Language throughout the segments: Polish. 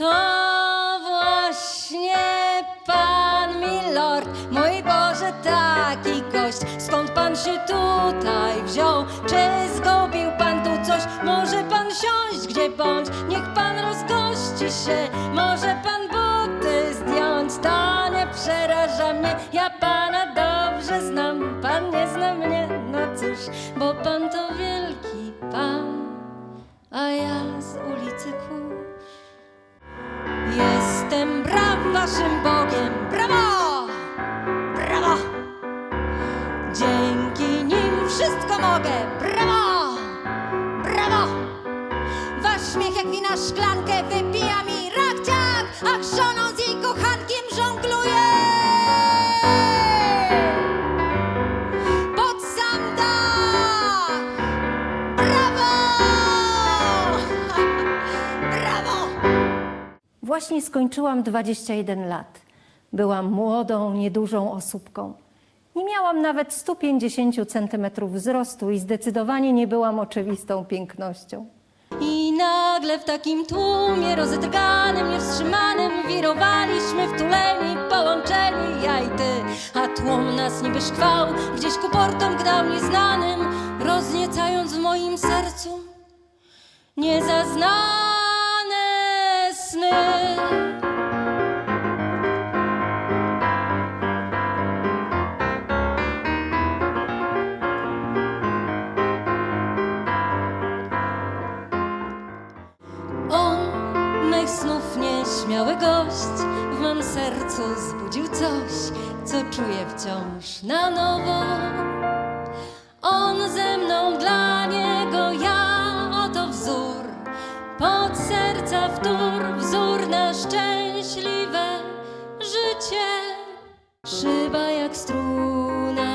To właśnie pan milord, mój Boże, taki gość. Skąd pan się tutaj wziął? Czy zgubił pan tu coś? Może pan siąść gdzie bądź, niech pan rozgości się. Może pan buty zdjąć, to nie przeraża mnie. Ja pana dobrze znam, pan nie zna mnie, no cóż, bo pan to braw waszym Bogiem, brawo! Brawo! Dzięki nim wszystko mogę, brawo! Brawo! Wasz śmiech jak wina szklankę wypija Właśnie skończyłam 21 lat. Byłam młodą, niedużą osóbką. Nie miałam nawet 150 centymetrów wzrostu i zdecydowanie nie byłam oczywistą pięknością. I nagle w takim tłumie rozedrganym, niewstrzymanym wirowaliśmy wtuleni, połączeni ja i ty. A tłum nas niby szkwał, gdzieś ku portom gnał nieznanym, rozniecając w moim sercu niezaznane nieśmiały gość, w mym sercu zbudził coś, co czuję wciąż na nowo. On ze mną dla niego, ja oto wzór, pod serca wtór, wzór na szczęśliwe życie. Szyba jak struna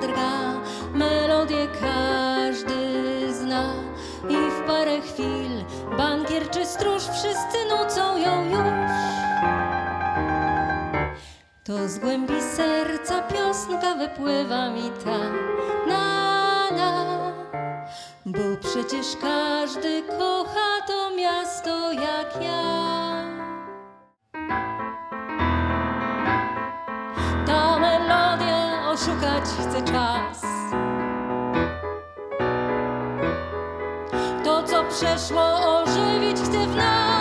drga, melodię każdy zna i w parę chwil bankier czy stróż wszyscy nucą To z głębi serca piosenka wypływa mi ta na na, bo przecież każdy kocha to miasto jak ja. Ta melodia oszukać chce czas. To, co przeszło, ożywić chce w nas.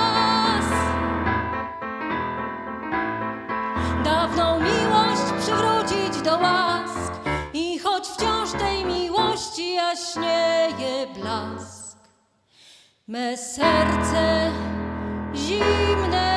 dawną miłość przywrócić do łask. I choć wciąż tej miłości jaśnieje blask, me serce zimne.